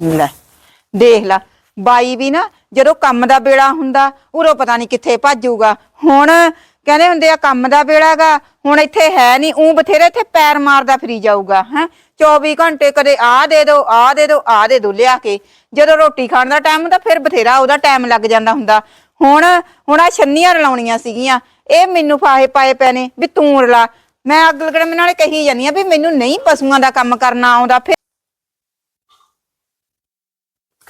ਲੈ, ਦੇਖ ਲਾ, ਬਾਈ ਵੀ ਨਾ ਜਦੋਂ ਕੰਮ ਦਾ ਵੇਲਾ ਹੁੰਦਾ, ਉਰੋਂ ਪਤਾ ਨਹੀਂ ਕਿੱਥੇ ਭੱਜੂਗਾ। ਹੁਣ ਕਹਿੰਦੇ ਹੁੰਦੇ ਆ ਕੰਮ ਦਾ ਵੇਲਾਗਾ, ਹੁਣ ਇੱਥੇ ਹੈ ਨਹੀਂ ਉਹ ਬਥੇਰੇ ਇੱਥੇ ਪੈਰ ਮਾਰਦਾ ਫਰੀ ਜਾਊਗਾ, ਹੈ। 24 ਘੰਟੇ ਕਦੇ ਆ ਦੇ ਦੋ ਆ ਦੇ ਦੋ ਆ ਦੇ ਦੋ ਲਿਆ ਕੇ। ਜਦੋਂ ਰੋਟੀ ਖਾਣ ਦਾ ਟਾਈਮ ਹੁੰਦਾ, ਫਿਰ ਬਥੇਰਾ ਉਹਦਾ ਟਾਈਮ ਲੱਗ ਜਾਂਦਾ ਹੁੰਦਾ। ਹੁਣ ਹੁਣ ਆ ਛੰਨੀਆਂ ਰਲਾਉਣੀਆਂ ਸੀਗੀਆਂ। ਇਹ ਮੈਨੂੰ ਫਾਹੇ ਪਾਏ ਪਏ ਨੇ ਵੀ ਤੂੰ ਰਲਾ। ਮੈਂ ਅਗਲ ਗੜਮ ਨਾਲੇ ਕਹੀ ਜਾਂਦੀ ਆ ਵੀ ਮੈਨੂੰ ਨਹੀਂ ਪਸ਼ੂਆਂ ਦਾ ਕੰਮ ਕਰਨਾ ਆਉਂਦਾ, ਫਿਰ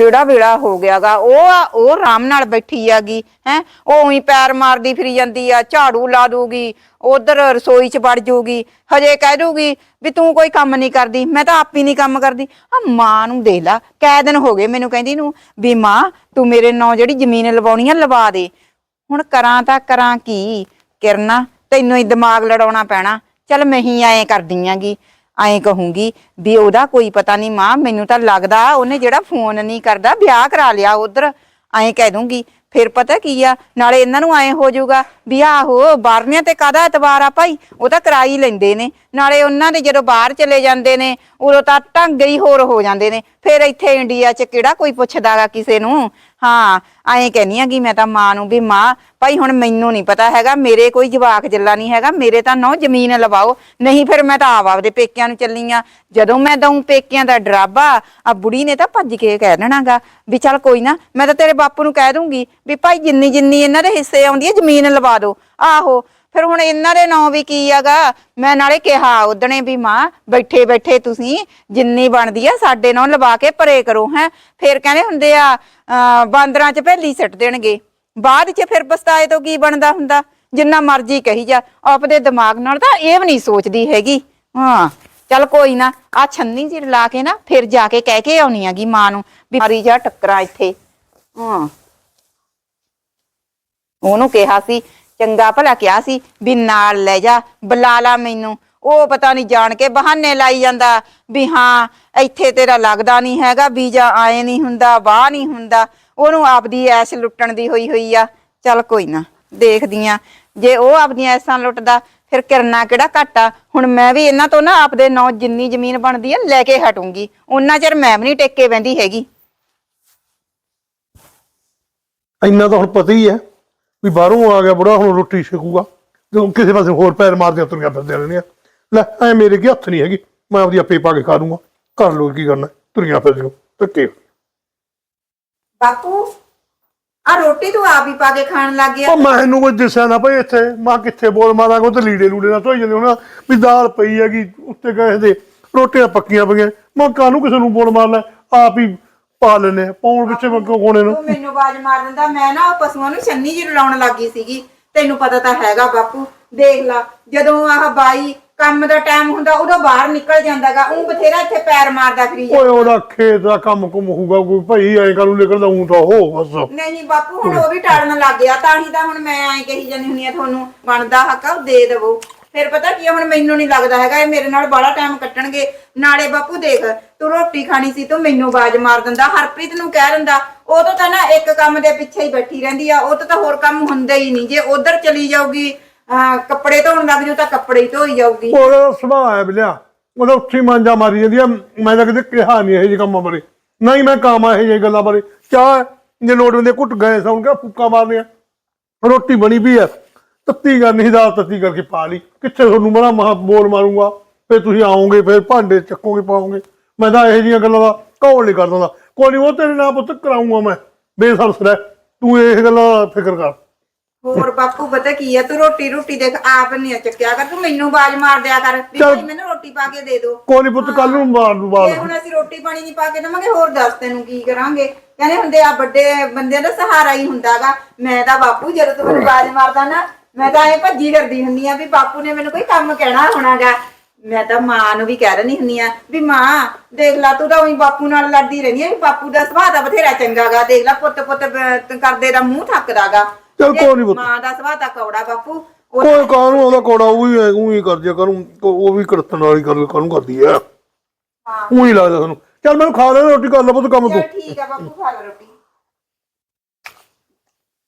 ਕਿਹੜਾ ਵੇਲਾ ਹੋ ਗਿਆਗਾ? ਉਹ ਆ, ਉਹ ਆਰਾਮ ਨਾਲ ਬੈਠੀ ਆਗੀ ਹੈ? ਉਹ ਉਹੀ ਪੈਰ ਮਾਰਦੀ ਫਿਰੀ ਜਾਂਦੀ ਆ, ਝਾੜੂ ਲਾ ਦੂਗੀ, ਉਧਰ ਰਸੋਈ 'ਚ ਵੜ ਜੂਗੀ, ਹਜੇ ਕਹਿ ਦੂਗੀ ਵੀ ਤੂੰ ਕੋਈ ਕੰਮ ਨਹੀਂ ਕਰਦੀ, ਮੈਂ ਤਾਂ ਆਪ ਹੀ ਨਹੀਂ ਕੰਮ ਕਰਦੀ। ਆ ਮਾਂ ਨੂੰ ਦੇ ਲਾ, ਕੈ ਦਿਨ ਹੋ ਗਏ ਮੈਨੂੰ ਕਹਿੰਦੀ ਨੂੰ ਵੀ ਮਾਂ, ਤੂੰ ਮੇਰੇ ਨਾਂ ਜਿਹੜੀ ਜ਼ਮੀਨ ਲਵਾਉਣੀ ਆ, ਲਵਾ ਦੇ। ਹੁਣ ਕਰਾਂ ਤਾਂ ਕਰਾਂ ਕੀ? ਕਿਰਨਾ, ਤੈਨੂੰ ਹੀ ਦਿਮਾਗ ਲੜਾਉਣਾ ਪੈਣਾ। ਚੱਲ ਮੈਂ ਹੀ ਐਂ ਕਰਦੀ ਆਂਗੀ ਐਂ ਕਹੂੰਗੀ ਵੀ ਉਹਦਾ ਕੋਈ ਪਤਾ ਨਹੀਂ ਮਾਂ, ਮੈਨੂੰ ਤਾਂ ਲੱਗਦਾ ਉਹਨੇ ਜਿਹੜਾ ਫੋਨ ਨਹੀਂ ਕਰਦਾ, ਵਿਆਹ ਕਰਾ ਲਿਆ ਉਧਰ। ਐਂ ਕਹਿ ਦੂੰਗੀ। ਫਿਰ ਪਤਾ ਕੀ ਆ, ਨਾਲੇ ਇਹਨਾਂ ਨੂੰ ਐਂ ਹੋ ਜਾਊਗਾ ਵੀ ਆਹੋ ਬਾਹਰਨਿਆਂ ਤੇ ਕਾਦਾ ਇਤਵਾਰ ਆ ਭਾਈ? ਉਹ ਤਾਂ ਕਰਾਈ ਲੈਂਦੇ ਨੇ। ਨਾਲੇ ਉਹਨਾਂ ਦੇ ਜਦੋਂ ਬਾਹਰ ਚਲੇ ਜਾਂਦੇ ਨੇ, ਉਦੋਂ ਤਾਂ ਢੰਗ ਹੀ ਹੋਰ ਹੋ ਜਾਂਦੇ ਨੇ। ਫਿਰ ਇੱਥੇ ਇੰਡੀਆ 'ਚ ਕਿਹੜਾ ਕੋਈ ਪੁੱਛਦਾਗਾ ਕਿਸੇ ਨੂੰ? ਹਾਂ, ਐਂ ਕਹਿੰਨੀ ਆ ਕਿ ਮੈਂ ਤਾਂ ਮਾਂ ਨੂੰ ਵੀ ਮਾਂ, ਭਾਈ ਹੁਣ ਮੈਨੂੰ ਨਹੀਂ ਪਤਾ ਹੈਗਾ, ਮੇਰੇ ਕੋਈ ਜਵਾਕ ਜੱਲਾ ਨਹੀਂ ਹੈਗਾ, ਮੇਰੇ ਤਾਂ ਨੌ ਜ਼ਮੀਨ ਲਵਾਓ। ਨਹੀਂ ਫਿਰ ਮੈਂ ਤਾਂ ਆਪ ਆਪਦੇ ਪੇਕਿਆਂ ਨੂੰ ਚੱਲੀ ਆ। ਜਦੋਂ ਮੈਂ ਦਊਂ ਪੇਕਿਆਂ ਦਾ ਡਰਾਬਾ ਆ ਬੁੜੀ ਨੇ ਤਾਂ ਭੱਜ ਕੇ ਕਹਿ ਦੇਣਾਗਾ ਵੀ ਚੱਲ ਕੋਈ ਨਾ, ਮੈਂ ਤਾਂ ਤੇਰੇ ਬਾਪੂ ਨੂੰ ਕਹਿ ਦੂੰਗੀ ਵੀ ਭਾਈ ਜਿੰਨੀ ਜਿੰਨੀ ਇਹਨਾਂ ਦੇ ਹਿੱਸੇ ਆਉਂਦੀ ਹੈ, ਜ਼ਮੀਨ ਲਵਾ ਦਿਓ ਆਹੋ ਫਿਰ ਹੁਣ ਇਹਨਾਂ ਦੇ ਨਾਂ ਵੀ ਕੀ ਹੈਗਾ? ਮੈਂ ਨਾਲੇ ਕਿਹਾ ਉਦਣੇ ਵੀ ਮਾਂ, ਬੈਠੇ ਬੈਠੇ ਤੁਸੀਂ ਜਿੰਨੀ ਬਣਦੀ ਆ ਸਾਡੇ ਨਾਲ ਲਵਾ ਕੇ ਪਰੇ ਕਰੋ, ਹੈ। ਫਿਰ ਕਹਿੰਦੇ ਹੁੰਦੇ ਆ ਬਾਂਦਰਾਂ 'ਚ ਭੇਲੀ ਸੱਟ ਦੇਣਗੇ। ਬਾਅਦ 'ਚ ਫਿਰ ਪਸਤਾਏ ਤੋਂ ਕੀ ਬਣਦਾ ਹੁੰਦਾ? ਜਿੰਨਾ ਮਰਜ਼ੀ ਕਹੀ ਜਾ। ਆਪਦੇ ਦਿਮਾਗ ਨਾਲ ਤਾਂ ਇਹ ਵੀ ਨਹੀਂ ਸੋਚਦੀ ਹੈਗੀ। ਹਾਂ, ਚੱਲ ਕੋਈ ਨਾ ਆ ਛੰਨੀ ਜੀ ਲਾ ਕੇ ਨਾ ਫਿਰ ਜਾ ਕੇ ਕਹਿ ਕੇ ਆਉਣੀ ਆਗੀ ਮਾਂ ਨੂੰ ਬਿਮਾਰੀ ਮਾਰੀ ਜਾ ਟੱਕਰਾਂ ਇੱਥੇ। ਹਾਂ। ਉਹਨੂੰ ਕਿਹਾ ਸੀ ਚੰਗਾ ਭਲਾ ਕਿਹਾ ਸੀ ਵੀ ਨਾਲ ਲੈ ਜਾ ਬੁਲਾ ਲਾ ਮੈਨੂੰ। ਉਹ ਪਤਾ ਨਹੀਂ ਜਾਣ ਕੇ ਬਹਾਨੇ ਲਾਈ ਜਾਂਦਾ ਵੀ ਹਾਂ, ਇੱਥੇ ਤੇਰਾ ਲੱਗਦਾ ਨਹੀਂ ਹੈਗਾ, ਵੀਜ਼ਾ ਆਏ ਨਹੀਂ ਹੁੰਦਾ, ਵਾਹ ਨਹੀਂ ਹੁੰਦਾ। ਉਹਨੂੰ ਆਪਦੀ ਐਸ਼ ਲੁੱਟਣ ਦੀ ਹੋਈ ਹੋਈ ਆ। ਚੱਲ ਕੋਈ ਨਾ, ਦੇਖਦੀ ਆ। ਜੇ ਉਹ ਆਪਦੀਆਂ ਐਸਾਂ ਲੁੱਟਦਾ, ਫਿਰ ਕਿਰਨਾ ਕਿਹੜਾ ਘਾਟਾ? ਹੁਣ ਮੈਂ ਵੀ ਇਹਨਾਂ ਤੋਂ ਨਾ ਆਪਦੇ ਨਾਂ ਜਿੰਨੀ ਜ਼ਮੀਨ ਬਣਦੀ ਆ, ਲੈ ਕੇ ਹਟੂੰਗੀ। ਉਹਨਾਂ ਚਿਰ ਮੈਂ ਵੀ ਨਹੀਂ ਟੇਕੇ ਬੈੰਦੀ ਹੈਗੀ। ਇੰਨਾ ਤਾਂ ਹੁਣ ਪਤਾ ਹੀ ਹੈ ਵੀ ਬਾਹਰੋਂ ਆ ਗਿਆ ਬੁੜਾ ਹੁਣ ਰੋਟੀ ਛਕੂਗਾ। ਜਦੋਂ ਕਿਸੇ ਪਾਸੇ ਹੋਰ ਪੈਰ ਮਾਰਦੇ ਤੁਰੀਆਂ ਫਿਰਦੇ ਰਹਿੰਦੀਆਂ। ਲੈ ਐ ਮੇਰੇ ਕੀ ਹੱਥ ਨਹੀਂ ਹੈਗੀ। ਮੈਂ ਆਪਦੀ ਆਪੇ ਪਾ ਕੇ ਖਾ ਲੂੰਗਾ। ਕਰ ਲੋ ਕੀ ਕਰਨਾ? ਤੁਰੀਆਂ ਫਿਰਦੀਆਂ ਧੱਕੇ। ਬਾਪੂ ਆ ਰੋਟੀ ਤੂੰ ਆਪ ਹੀ ਪਾ ਕੇ ਖਾਣ ਲੱਗ ਗਿਆ। ਉਹ ਮੈਨੂੰ ਕੋਈ ਦਿਸਿਆ ਨਾ ਭਾਈ ਇੱਥੇ। ਮੈਂ ਕਿੱਥੇ ਬੋਲ ਮਾਰਾਂਗਾ? ਉਹ ਤੇ ਲੀੜੇ ਲੂੜੇ ਨਾਲ ਧੋਈ ਜਾਂਦੇ ਹੁਣ। ਵੀ ਦਾਲ ਪਈ ਹੈਗੀ ਉੱਤੇ ਗਏ ਦੇ। ਰੋਟੀਆਂ ਪੱਕੀਆਂ ਪਈਆਂ। ਮੈਂ ਕਾਹਨੂੰ ਕਿਸੇ ਨੂੰ ਬੋਲ ਮਾਰ ਲੈ ਆਪ ਹੀ ਪਾ ਲੈਨੇ। ਪਾਉਣ ਪਿੱਛੇ ਮੈਂ ਕਿਉਂ ਕੋਣੇ ਨੂੰ। ਮੈਨੂੰ ਆਵਾਜ਼ ਮਾਰ ਦਿੰਦਾ ਮੈਂ ਨਾ ਉਹ ਪਸ਼ੂਆਂ ਨੂੰ ਛੰਨੀ ਜੀ ਲਾਉਣ ਲੱਗੀ ਸੀਗੀ। ਤੈਨੂੰ ਪਤਾ ਤਾਂ ਹੈਗਾ ਬਾਪੂ ਦੇਖ ਲਾ ਜਦੋਂ ਆਹ ਬਾਈ ਕੰਮ ਦਾ ਟਾਈਮ ਹੁੰਦਾ ਉਦੋਂ ਬਾਹਰ ਨਿਕਲ ਜਾਂਦਾਗਾ ਉਹ ਬਥੇਰਾ ਇੱਥੇ ਪੈਰ ਮਾਰਦਾ ਫਰੀ ਓਏ ਉਹਦਾ ਖੇਤ ਦਾ ਕੰਮ ਕੁਮ ਹੋਊਗਾ ਕੋਈ ਭਾਈ ਐਂ ਕਾਹਨੂੰ ਨਿਕਲਦਾ ਹੂੰ ਤਾਂ ਉਹ ਬਸ। ਨਹੀਂ ਬਾਪੂ ਹੁਣ ਉਹ ਵੀ ਟਾੜਨ ਲੱਗ ਗਿਆ ਤਾਂ ਹੀ ਤਾਂ ਹੁਣ ਮੈਂ ਐਂ ਕਹੀ ਜਾਂਦੀ ਹੁੰਨੀ ਆ ਤੁਹਾਨੂੰ ਬਣਦਾ ਹੱਕ ਆ ਉਹ ਦੇ ਦੇਵੋ। ਫਿਰ ਪਤਾ ਕੀ ਆ, ਹੁਣ ਮੈਨੂੰ ਨਹੀਂ ਲੱਗਦਾ ਹੈਗਾ ਇਹ ਮੇਰੇ ਨਾਲ ਬੜਾ ਟਾਈਮ ਕੱਟਣਗੇ। ਨਾਲੇ ਬਾਪੂ ਦੇਖ ਤੂੰ ਰੋਟੀ ਖਾਣੀ ਸੀ ਤੂੰ ਮੈਨੂੰ ਆਵਾਜ਼ ਮਾਰ ਦਿੰਦਾ ਹਰਪ੍ਰੀਤ ਨੂੰ ਕਹਿ ਦਿੰਦਾ ਉਹ ਤਾਂ ਨਾ ਇੱਕ ਕੰਮ ਦੇ ਪਿੱਛੇ ਹੀ ਬੈਠੀ ਰਹਿੰਦੀ ਆ ਉਹ ਤੋਂ ਤਾਂ ਹੋਰ ਕੰਮ ਹੁੰਦਾ ਹੀ ਨਹੀਂ ਜੇ ਉਧਰ ਚਲੀ ਜਾਊਗੀ ਅਹ ਕੱਪੜੇ ਧੋਣ ਲੱਗ ਜਾਊ ਤਾਂ ਕੱਪੜੇ ਹੀ ਧੋਈ ਜਾਊਗੀ। ਉਹਦਾ ਸੁਭਾਅ ਹੈ ਬਿਲਿਆ ਉਹਦਾ ਉੱਥੇ ਮਾਂਜਾ ਮਾਰੀ ਜਾਂਦੀ ਆ ਮੈਂ ਤਾਂ ਕਦੇ ਕਿਹਾ ਨਹੀਂ ਇਹ ਜਿਹੇ ਕੰਮਾਂ ਬਾਰੇ। ਨਹੀਂ ਮੈਂ ਕਾਮਾ ਇਹ ਜਿਹੀ ਗੱਲਾਂ ਬਾਰੇ। ਚਾਹ ਜੇ ਲੋੜ ਹੁੰਦੇ ਘੁੱਟ ਗਏ ਸੌਂ ਕੇ ਫੁੱਕਾ ਮਾਰਦੇ ਆ ਰੋਟੀ ਬਣੀ ਵੀ ਆ ਤੱਤੀ ਕਰਨੀ ਦਾਲ ਤੱਤੀ ਕਰਕੇ ਪਾ ਲਈ? ਕਿੱਥੇ ਤੁਹਾਨੂੰ ਬੜਾ ਮਹਾ ਬੋਲ ਮਾਰੂੰਗਾ? ਫਿਰ ਤੁਸੀਂ ਆਓਗੇ ਫਿਰ ਭਾਂਡੇ ਚੱਕੋਗੇ ਪਾਓਗੇ। ਮੈਂ ਤਾਂ ਇਹੋ ਜਿਹੀਆਂ ਗੱਲਾਂ ਦਾ ਕੌਣ ਨਹੀਂ ਕਰਦਾ। ਕੋਈ ਨਹੀਂ ਉਹ ਤੇਰੇ ਨਾਲ ਪੁੱਤ ਕਰਾਉਂਗਾ ਮੈਂ। ਬੇਸਰਸ ਰਹਿ। ਤੂੰ ਇਹ ਗੱਲਾਂ ਦਾ ਫਿਕਰ ਕਰ। ਹੋਰ ਬਾਪੂ ਪਤਾ ਕੀ ਆ? ਤੂੰ ਰੋਟੀ ਰੋਟੀ ਦੇਖ ਆਪ ਨਹੀਂ ਚੱਕਿਆ ਕਰ। ਤੂੰ ਮੈਨੂੰ ਆਵਾਜ਼ ਮਾਰ ਦਿਆ ਕਰ ਵੀ ਚੱਲ। ਭਾਈ ਮੈਨੂੰ ਰੋਟੀ ਪਾ ਕੇ ਦੇ ਦਿਓ। ਕੋਈ ਨਹੀਂ ਪੁੱਤ ਕੱਲ ਨੂੰ ਮਾਰ ਜੇ ਬਾਲ ਹੁਣ ਅਸੀਂ ਰੋਟੀ ਪਾਣੀ ਨਹੀਂ ਪਾ ਕੇ ਦਵਾਂਗੇ ਹੋਰ ਦੱਸ ਤੈਨੂੰ ਕੀ ਕਰਾਂਗੇ? ਕਹਿੰਦੇ ਹੁੰਦੇ ਆ ਵੱਡੇ ਬੰਦਿਆਂ ਦਾ ਸਹਾਰਾ ਹੀ ਹੁੰਦਾਗਾ। ਮੈਂ ਤਾਂ ਬਾਪੂ ਜਦੋਂ ਤੂੰ ਮੈਨੂੰ ਬਾਜ ਮਾਰਦਾ ਨਾ ਮੈਂ ਤਾਂ ਐ ਭੱਜੀ ਕਰਦੀ ਹੁੰਨੀ ਆ ਵੀ ਬਾਪੂ ਨੇ ਮੈਨੂੰ ਕੋਈ ਕੰਮ ਕਹਿਣਾ ਹੋਣਾਗਾ। ਮੈਂ ਤਾਂ ਮਾਂ ਨੂੰ ਵੀ ਕਹਿ ਰਹੀ ਹੁੰਨੀ ਆ ਵੀ ਮਾਂ ਦੇਖ ਲੈ ਤੂੰ ਤਾਂ ਉਹੀ ਬਾਪੂ ਨਾਲ ਲੜਦੀ ਰਹਿੰਦੀ ਆ ਵੀ ਬਾਪੂ ਦਾ ਸੁਭਾਅ ਤਾਂ ਬਥੇਰਾ ਚੰਗਾਗਾ ਦੇਖ ਲੈ ਪੁੱਤ ਪੁੱਤ ਬ- ਕਰਦੇ ਦਾ ਮੂੰਹ ਥੱਕਦਾਗਾ। ਚੱਲ ਕੋਈ ਨੀ ਪੁੱਤ। ਮਾਂ ਦਾ ਸੁਭਾਅ ਤਾਂ ਕੌੜਾ ਬਾਪੂ ਉਹ ਕੋਈ ਕਾਹਨੂੰ ਉਹਦਾ ਕੋੜਾ ਉਹ ਵੀ ਉਹ ਹੀ ਕਰ ਦਿਆ ਕਰੂੰ ਉਹ ਵੀ ਕਰਤਨ ਵਾਲੀ ਗੱਲ ਕਾਹਨੂੰ ਕਰਦੀ ਆ ਹਾਂ। ਉਹ ਹੀ ਲੱਗਦਾ ਤੁਹਾਨੂੰ ਚੱਲ ਮੈਨੂੰ ਖਾ ਲੈ ਰੋਟੀ ਕਰ ਲੈ ਪੁੱਤ ਕੰਮ ਤੂੰ। ਚੱਲ ਠੀਕ ਆ ਬਾਪੂ ਖਾ ਲੈ ਰੋਟੀ।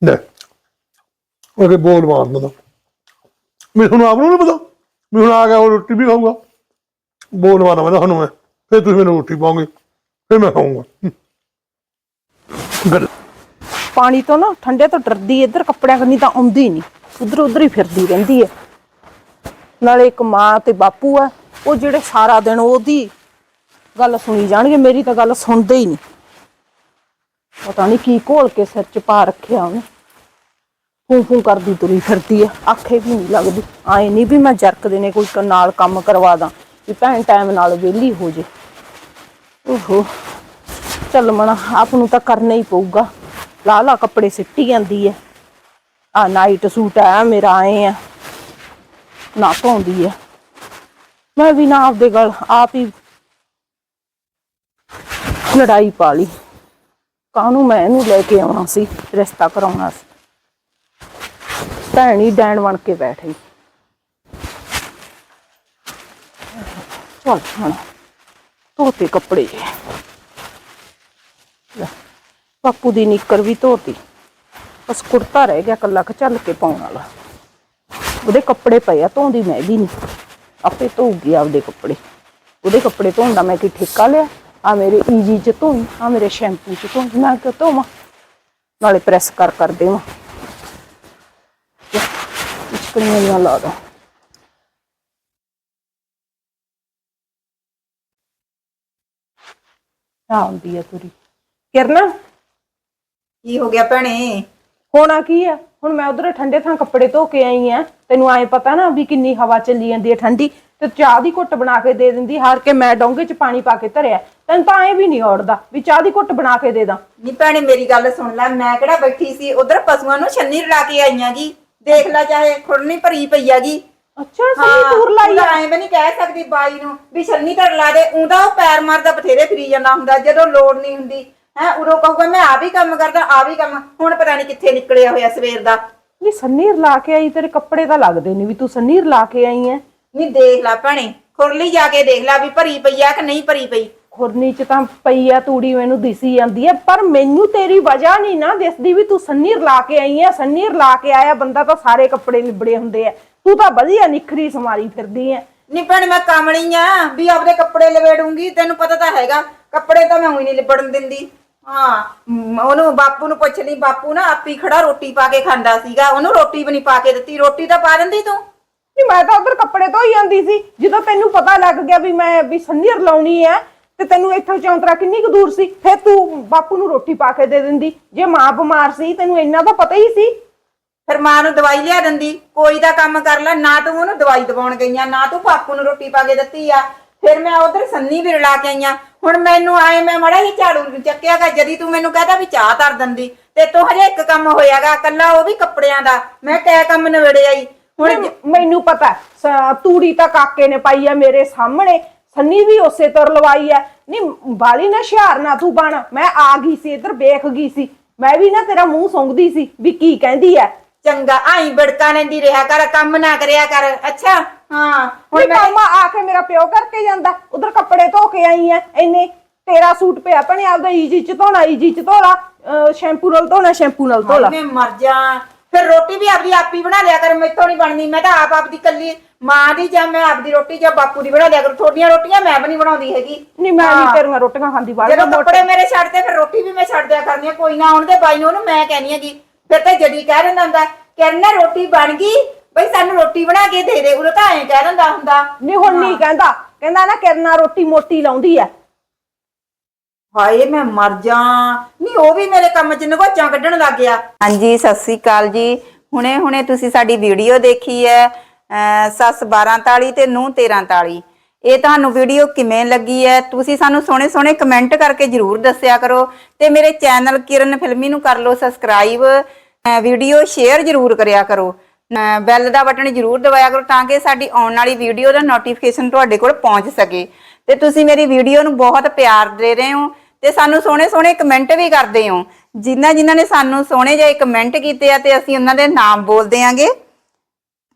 ਲੈ। ਉਹਦੇ ਬੋਲ ਮਾਰ ਦਿੰਦਾ। ਮੈਂ ਤੁਹਾਨੂੰ ਆਪ ਨੂੰ ਨਹੀਂ ਪਤਾ। ਵੀ ਹੁਣ ਆ ਗਿਆ ਉਹ ਰੋਟੀ ਵੀ ਖਾਊਗਾ। ਬੋਲ ਮਾਰਦਾ ਮੈਂ ਤੁਹਾਨੂੰ ਮੈਂ। ਫਿਰ ਤੁਸੀਂ ਮੈਨੂੰ ਰੋਟੀ ਪਾਓਗੇ। ਫਿਰ ਮੈਂ ਖਾਊਂਗਾ। ਗੱਲ ਪਾਣੀ ਤੋਂ ਨਾ ਠੰਡੇ ਤੋਂ ਡਰਦੀ ਇੱਧਰ ਕੱਪੜਿਆਂ ਕੰਨੀ ਤਾਂ ਆਉਂਦੀ ਨਹੀਂ ਉਧਰ ਉਧਰ ਹੀ ਫਿਰਦੀ ਰਹਿੰਦੀ ਹੈ ਨਾਲੇ ਇੱਕ ਮਾਂ ਤੇ ਬਾਪੂ ਆ। ਉਹ ਜਿਹੜੇ ਸਾਰਾ ਦਿਨ ਉਹਦੀ ਗੱਲ ਸੁਣੀ ਜਾਣਗੇ। ਮੇਰੀ ਤਾਂ ਗੱਲ ਸੁਣਦੇ ਹੀ ਨਹੀਂ ਪਤਾ ਨਹੀਂ ਕੀ ਘੋਲ ਕੇ ਸਿਰ 'ਚ ਪਾ ਰੱਖਿਆ ਉਹਨੇ। ਫੂ ਫੂ ਕਰਦੀ ਤੁਰੀ ਫਿਰਦੀ ਆ, ਆਖੇ ਵੀ ਨਹੀਂ ਲੱਗਦੀ। ਆਏ ਨਹੀਂ ਵੀ ਮੈਂ ਜਰਕ ਦੇ ਨੇ ਕੋਈ ਨਾਲ ਕੰਮ ਕਰਵਾ ਦਾਂ, ਵੀ ਭੈਣ ਟਾਈਮ ਨਾਲ ਵਿਹਲੀ ਹੋ ਜੇ। ਓਹੋ, ਚੱਲ ਮਣਾ, ਆਪ ਨੂੰ ਤਾਂ ਕਰਨਾ ਹੀ ਪਊਗਾ। ਲਾ ਲਾ ਕੱਪੜੇ ਸਿੱਟੀ ਜਾਂਦੀ ਐ। ਆ ਨਾਈਟ ਸੂਟ ਆ, ਮੇਰਾ ਆਏ ਆ। ਨਾ ਪਾਉਂਦੀ ਐ। ਮੈਂ ਵੀ ਨਾ ਆਪਦੇ ਗੱਲ, ਆਪ ਹੀ ਲੜਾਈ ਪਾ ਲਈ। ਕਾਹਨੂੰ ਮੈਂ ਇਹਨੂੰ ਲੈ ਕੇ ਆਉਣਾ ਸੀ, ਰਿਸ਼ਤਾ ਕਰਾਉਣਾ ਸੀ। ਭੈਣੀ ਡੈਣ ਬਣ ਕੇ ਬੈਠ ਗਈ। ਚੱਲ ਹੁਣ, ਧੋਤੇ ਕੱਪੜੇ। ਜੇ ਬਾਪੂ ਦੀ ਨਿੱਕਰ ਵੀ ਧੋਤੀ। ਬਸ ਕੁੜਤਾ ਰਹਿ ਗਿਆ ਕੱਲਾ ਕ ਚੱਲ ਕੇ ਪਾਉਣ ਵਾਲਾ। ਉਹਦੇ ਕੱਪੜੇ ਪਏ ਆ, ਧੋਂਦੀ ਮੈਂ ਵੀ ਨਹੀਂ ਆਪੇ ਧੋਊਗੀ ਆਪਦੇ ਕੱਪੜੇ। ਉਹਦੇ ਕੱਪੜੇ ਧੋਣ ਦਾ ਮੈਂ ਕੀ ਠੇਕਾ ਲਿਆ? ਆ ਮੇਰੇ ਈਜੀ ਚ ਧੋਈ ਆ ਮੇਰੇ ਸ਼ੈਂਪੂ ਚ ਧੋਈ। ਮੈਂ ਕਿਉਂ ਧੋਵਾਂ, ਨਾਲੇ ਪ੍ਰੈਸ ਕਰ ਕਰ ਦੇਵਾਂ। ਇਸਕਣੀਆਂ ਨਾ ਲਾ ਦੋ। ਆਉਂਦੀ ਆ ਤੁਰੀ ਕਿਰਨਾ? ਕੀ ਹੋ ਗਿਆ ਭੈਣੇ? ਹੋਣਾ ਕੀ ਆ? ਹੁਣ ਮੈਂ ਉਧਰ ਠੰਡੇ ਥਾਂ ਕੱਪੜੇ ਧੋ ਕੇ ਆਈ ਆ। ਤੈਨੂੰ ਐ ਪਤਾ ਨਾ ਵੀ ਕਿੰਨੀ ਹਵਾ ਚੱਲੀ ਜਾਂਦੀ ਹੈ ਠੰਡੀ। ਤੇ ਚਾਹ ਦੀ ਘੁੱਟ ਬਣਾ ਕੇ ਦੇ ਦਿੰਦੀ ਹਾਰ ਕੇ ਮੈਂ ਡੋਂਗੇ 'ਚ ਪਾਣੀ ਪਾ ਕੇ ਧਰਿਆ। ਤੈਨੂੰ ਤਾਂ ਐ ਵੀ ਨਹੀਂ ਔੜਦਾ ਵੀ ਚਾਹ ਦੀ ਘੁੱਟ ਬਣਾ ਕੇ ਦੇ ਦਾਂ। ਨੀ ਭੈਣੇ ਮੇਰੀ ਗੱਲ ਸੁਣ ਲੈ ਮੈਂ ਕਿਹੜਾ ਬੈਠੀ ਸੀ ਉਧਰ ਪਸ਼ੂਆਂ ਨੂੰ ਛੰਨੀ ਰਲਾ ਕੇ ਆਈਆਂ ਜੀ। ਦੇਖ ਲੈ ਚਾਹੇ ਖੁਰਨੀ ਭਰੀ ਪਈ ਹੈਗੀ। ਅੱਛਾ ਸਹੀ ਟੂਰ ਲਾਈ ਆ। ਐਂ ਵੀ ਨਹੀਂ ਕਹਿ ਸਕਦੀ ਬਾਈ ਨੂੰ ਵੀ ਛੰਨੀ ਤਾਂ ਲਾ ਦੇ ਉਹਦਾ ਉਹ ਪੈਰ ਮਾਰਦਾ ਬਥੇਰੇ ਫਰੀ ਜਾਂਦਾ ਹੁੰਦਾ ਜਦੋਂ ਲੋੜ ਨਹੀਂ ਹੁੰਦੀ। ਹੈ ਉਦੋਂ ਕਹੂਗਾ ਮੈਂ ਆ ਵੀ ਕੰਮ ਕਰਦਾ ਆ ਵੀ ਕੰਮ ਹੁਣ ਪਤਾ ਨਹੀਂ ਕਿੱਥੇ ਨਿਕਲਿਆ ਹੋਇਆ ਸਵੇਰ ਦਾ। ਨਹੀਂ ਸੰਨੀਰ ਲਾ ਕੇ ਆਈ ਤੇਰੇ ਕੱਪੜੇ ਤਾਂ ਲੱਗਦੇ ਨਹੀਂ ਵੀ ਤੂੰ ਸੰਨੀਰ ਲਾ ਕੇ ਆਈ ਐ। ਨਹੀਂ ਦੇਖ ਲੈ ਭੈਣੇ ਖੁਰਲੀ ਜਾ ਕੇ ਦੇਖ ਲੈ ਵੀ ਭਰੀ ਪਈ ਆ ਕਿ ਨਹੀਂ ਭਰੀ ਪਈ। ਖੁਰਨੀ 'ਚ ਤਾਂ ਪਈ ਆ ਤੂੜੀ ਮੈਨੂੰ ਦਿਸੀ ਜਾਂਦੀ ਐ ਪਰ ਮੈਨੂੰ ਤੇਰੀ ਵਜ੍ਹਾ ਨਹੀਂ ਨਾ ਦਿਸਦੀ ਵੀ ਤੂੰ ਸੰਨੀਰ ਲਾ ਕੇ ਆਈ ਐ ਸੰਨੀਰ ਲਾ ਕੇ ਆਇਆ ਬੰਦਾ ਤਾਂ ਸਾਰੇ ਕੱਪੜੇ ਲਿਬੜੇ ਹੁੰਦੇ ਐ ਤੂੰ ਤਾਂ ਵਧੀਆ ਨਿਖਰੀ ਸਮਾਰੀ ਫਿਰਦੀ ਐ ਨਹੀਂ ਭੈਣੇ ਮੈਂ ਕਾਮਣੀ ਆ ਵੀ ਆਪਦੇ ਕੱਪੜੇ ਲਵੇੜੂੰਗੀ ਤੈਨੂੰ ਪਤਾ ਤਾਂ ਹੈਗਾ ਕੱਪੜੇ ਤਾਂ ਮੈਂ ਉਹੀ ਨਹੀਂ ਲਿਬੜਨ ਦਿੰਦੀ। ਹਾਂ ਮ, ਉਹਨੂੰ ਬਾਪੂ ਨੂੰ ਪੁੱਛ ਲਈ ਬਾਪੂ ਨਾ ਆਪੀ ਖੜਾ ਰੋਟੀ ਪਾ ਕੇ ਖਾਂਦਾ ਸੀਗਾ ਉਹਨੂੰ ਰੋਟੀ ਵੀ ਨਹੀਂ ਪਾ ਕੇ ਦਿੱਤੀ ਰੋਟੀ ਤਾਂ ਪਾ ਦਿੰਦੀ ਤੂੰ। ਨਹੀਂ ਮੈਂ ਤਾਂ ਉਧਰ ਕੱਪੜੇ ਧੋਈ ਜਾਂਦੀ ਸੀ ਜਦੋਂ ਤੈਨੂੰ ਪਤਾ ਲੱਗ ਗਿਆ ਵੀ ਮੈਂ ਵੀ ਸੰਨੀਰ ਲਾਉਣੀ ਐ ਤੇ ਤੈਨੂੰ ਇੱਥੋਂ ਚੌਂਤਰਾ ਕਿੰਨੀ ਕੁ ਦੂਰ ਸੀ? ਫੇਰ ਤੂੰ ਬਾਪੂ ਨੂੰ ਰੋਟੀ ਪਾ ਕੇ ਦੇ ਦਿੰਦੀ। ਜੇ ਮਾਂ ਬਿਮਾਰ ਸੀ ਤੈਨੂੰ ਇੰਨਾ ਤਾਂ ਪਤਾ ਹੀ ਸੀ। ਫਿਰ ਮਾਂ ਨੂੰ ਦਵਾਈ ਲਿਆ ਦਿੰਦੀ। ਕੋਈ ਦਾ ਕੰਮ ਕਰ ਲੈ ਨਾ ਤੂੰ ਉਹਨੂੰ ਦਵਾਈ ਦਵਾਉਣ ਗਈਆਂ ਨਾ ਤੂੰ ਬਾਪੂ ਨੂੰ ਰੋਟੀ ਪਾ ਕੇ ਦਿੱਤੀ ਆ। ਫਿਰ ਮੈਂ ਉਧਰ ਸੰਨੀ ਵੀ ਰਲਾ ਕੇ ਆਈਆਂ ਹੁਣ ਮੈਨੂੰ ਆਏ ਮੈਂ ਮੜਾ ਹੀ ਝਾੜੂ ਨੂੰ ਚੱਕਿਆਗਾ ਜਦੀ ਤੂੰ ਮੈਨੂੰ ਕਹਦਾ ਵੀ ਚਾਹ ਧਰ ਦਿੰਦੀ। ਤੇ ਤੂੰ ਹਜੇ ਇੱਕ ਕੰਮ ਹੋਇਆਗਾ ਕੱਲਾ ਉਹ ਵੀ ਕੱਪੜਿਆਂ ਦਾ। ਮੈਂ ਕਹਿ ਕੰਮ ਨਵੇੜੇ ਆਈ ਹੁਣ ਜ- ਮੈਨੂੰ ਪਤਾ ਸ- ਤੂੜੀ ਤਾਂ ਕਾਕੇ ਨੇ ਪਾਈ ਆ ਮੇਰੇ ਸਾਹਮਣੇ। ਸੰਨੀ ਵੀ ਉਸੇ ਤੁਰ ਲਵਾਈ ਆ ਨਹੀਂ ਬਾਲੀ ਨਾ ਹੁਸ਼ਿਆਰ ਨਾ ਤੂੰ ਬਣ। ਮੈਂ ਆ ਗਈ ਸੀ ਇੱਧਰ ਵੇਖ ਗਈ ਸੀ। ਮੈਂ ਵੀ ਨਾ ਤੇਰਾ ਮੂੰਹ ਸੁੰਘਦੀ ਸੀ ਵੀ ਕੀ ਕਹਿੰਦੀ ਐ। ਚੰਗਾ ਆਈ ਬੜਕਾ ਲੈਂਦੀ ਰਿਹਾ ਕਰ ਕੰਮ ਨਾ ਕਰਿਆ ਕਰ। ਅੱਛਾ ਹਾਂ ਹੁਣ ਮੈਂ ਕੰਮ ਆ ਕੇ ਮੇਰਾ ਪਿਓ ਕਰਕੇ ਜਾਂਦਾ। ਉਧਰ ਕੱਪੜੇ ਧੋ ਕੇ ਆਈ ਐ ਇੰਨੇ। ਤੇਰਾ ਸੂਟ ਪਿਆ ਭਣੇ ਆਪਦਾ ਈਜੀ ਚ ਧੋਣਾ ਈਜੀ ਚ ਧੋਲਾ। ਸ਼ੈਂਪੂ ਨਾਲ ਧੋਣਾ ਸ਼ੈਂਪੂ ਨਾਲ ਧੋਲਾ। ਮੈਂ ਮਰ ਜਾ। ਫਿਰ ਰੋਟੀ ਵੀ ਆਪਦੀ ਆਪ ਹੀ ਬਣਾ ਲਿਆ ਕਰ ਮੈਥੋਂ ਨਹੀਂ ਬਣਦੀ ਮੈਂ ਤਾਂ ਆਪ ਆਪਦੀ ਕੱਲੀ ਮਾਂ ਦੀ ਜਾਂ ਮੈਂ ਆਪਦੀ ਰੋਟੀ ਜਾਂ ਬਾਪੂ ਦੀ ਬਣਾ ਲਿਆ ਕਰ। ਥੋੜੀਆਂ ਰੋਟੀਆਂ ਮੈਂ ਵੀ ਨਹੀਂ ਬਣਾਉਂਦੀ ਹੈਗੀ। ਨਹੀਂ ਮੈਂ ਨਹੀਂ ਤੇਰੀਆਂ ਰੋਟੀਆਂ ਖਾਂਦੀ ਬਾਹਰ ਜਦੋਂ ਕੱਪੜੇ ਮੇਰੇ ਛੱਡਦੇ ਫਿਰ ਰੋਟੀ ਵੀ ਮੈਂ ਛੱਡ ਦਿਆ ਕਰਨੀ ਆ ਕੋਈ ਨਾ ਆਉਣ ਦੇ ਬਾਈ ਨੂੰ ਉਹਨੂੰ ਮੈਂ ਕਹਿਣੀ ਹੈਗੀ। ਫਿਰ ਤਾਂ ਜਦੀ ਕਹਿ ਦਿੰਦਾ ਹੁੰਦਾ ਕਹਿੰਦਾ ਰੋਟੀ ਬਣ ਗਈ। ਬਈ ਸਾਨੂੰ ਰੋਟੀ ਬਣਾ ਕੇ ਦੇ ਦੇ। ਉਦੋਂ ਤਾਂ ਐਂ ਕਹਿ ਦਿੰਦਾ ਹੁੰਦਾ। ਨਹੀਂ ਹੁਣ ਨਹੀਂ ਕਹਿੰਦਾ। ਕਹਿੰਦਾ ਨਾ ਕਿਰਨਾ ਰੋਟੀ ਮੋਟੀ ਲਾਉਂਦੀ ਐ। ਹਾਏ ਮੈਂ ਮਰ ਜਾ। ਨਹੀਂ ਉਹ ਵੀ ਮੇਰੇ ਕੰਮ 'ਚ ਨਗੋਚਾਂ ਕੱਢਣ ਲੱਗ ਗਿਆ। ਹਾਂਜੀ ਸਤਿ ਸ੍ਰੀ ਅਕਾਲ ਜੀ। ਹੁਣੇ ਹੁਣੇ ਤੁਸੀਂ ਸਾਡੀ ਵੀਡੀਓ ਦੇਖੀ ਹੈ ਸੱਸ 12 ਤਾਲੀ ਤੇ ਨੂੰ 13 ਇਹ ਤੁਹਾਨੂੰ ਵੀਡੀਓ ਕਿਵੇਂ ਲੱਗੀ ਹੈ? ਤੁਸੀਂ ਸਾਨੂੰ ਸੋਹਣੇ ਸੋਹਣੇ ਕਮੈਂਟ ਕਰਕੇ ਜਰੂਰ ਦੱਸਿਆ ਕਰੋ ਤੇ ਮੇਰੇ ਚੈਨਲ ਕਿਰਨ ਫਿਲਮੀ ਨੂੰ ਕਰ ਲਓ ਸਬਸਕ੍ਰਾਈਬ ਵੀਡੀਓ ਸ਼ੇਅਰ ਜਰੂਰ ਕਰਿਆ ਕਰੋ। ਬੈਲ ਦਾ ਬਟਨ ਜਰੂਰ ਦਬਾਇਆ ਕਰੋ ਤਾਂ ਕਿ ਸਾਡੀ ਆਉਣ ਵਾਲੀ ਵੀਡੀਓ ਦਾ ਨੋਟੀਫਿਕੇਸ਼ਨ ਤੁਹਾਡੇ ਕੋਲ ਪਹੁੰਚ ਸਕੇ। ਤੇ ਤੁਸੀਂ ਮੇਰੀ ਵੀਡੀਓ ਨੂੰ ਬਹੁਤ ਪਿਆਰ ਦੇ ਰਹੇ ਹੋ ਤੇ ਸਾਨੂੰ ਸੋਹਣੇ ਸੋਹਣੇ ਕਮੈਂਟ ਵੀ ਕਰਦੇ ਹੋ। ਜਿਨ੍ਹਾਂ ਜਿਨ੍ਹਾਂ ਨੇ ਸਾਨੂੰ ਸੋਹਣੇ ਜਿਹੇ ਕਮੈਂਟ ਕੀਤੇ ਆ ਤੇ ਅਸੀਂ ਉਹਨਾਂ ਦੇ ਨਾਮ ਬੋਲਦੇ ਆਂਗੇ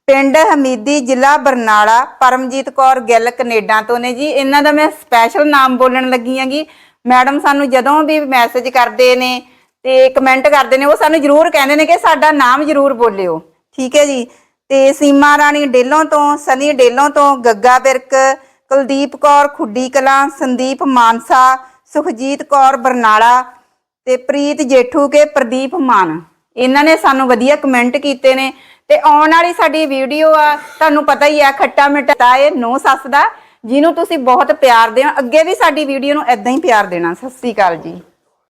ਪਿੰਡ ਹਮੀਦੀ ਜ਼ਿਲ੍ਹਾ ਬਰਨਾਲਾ ਪਰਮਜੀਤ ਕੌਰ ਗਿੱਲ ਕੈਨੇਡਾ ਤੋਂ ਨੇ ਜੀ। ਇਹਨਾਂ ਦਾ ਮੈਂ ਸਪੈਸ਼ਲ ਨਾਮ ਬੋਲਣ ਲੱਗੀ ਆਂਗੀ ਮੈਡਮ ਸਾਨੂੰ ਜਦੋਂ ਵੀ ਮੈਸੇਜ ਕਰਦੇ ਨੇ ਤੇ ਕਮੈਂਟ ਕਰਦੇ ਨੇ, ਉਹ ਸਾਨੂੰ ਜਰੂਰ ਕਹਿੰਦੇ ਨੇ ਕਿ ਸਾਡਾ ਨਾਮ ਜਰੂਰ ਬੋਲਿਓ। ਠੀਕ ਹੈ ਜੀ। ਤੇ ਸੀਮਾ ਰਾਣੀ ਡੇਲੋਂ ਤੋਂ, ਸਨੀ ਡੇਲੋਂ ਤੋਂ, ਗੱਗਾ ਬਿਰਕ, ਕੁਲਦੀਪ ਕੌਰ ਖੁੱਡੀ ਕਲਾਂ ਸੰਦੀਪ ਮਾਨਸਾ, ਸੁਖਜੀਤ ਕੌਰ ਬਰਨਾਲਾ ਤੇ ਪ੍ਰੀਤ ਜੇਠੂ ਕੇ ਪ੍ਰਦੀਪ ਮਾਨ। ਇਹਨਾਂ ਨੇ ਸਾਨੂੰ ਵਧੀਆ ਕਮੈਂਟ ਕੀਤੇ ਨੇ। ਤੇ ਆਉਣ ਵਾਲੀ ਸਾਡੀ ਵੀਡੀਓ ਆ, ਤੁਹਾਨੂੰ ਪਤਾ ਹੀ ਆ, ਖੱਟਾ ਮਿੱਠਾ ਇਹ ਨੋ ਸੱਸ ਦਾ, ਜਿਹਨੂੰ ਤੁਸੀਂ ਬਹੁਤ ਪਿਆਰ ਦਿਓ, ਅੱਗੇ ਵੀ ਸਾਡੀ ਵੀਡੀਓ ਨੂੰ ਇਦਾਂ ਹੀ ਪਿਆਰ ਦੇਣਾ, ਸਤਿ ਸ੍ਰੀ ਅਕਾਲ ਜੀ।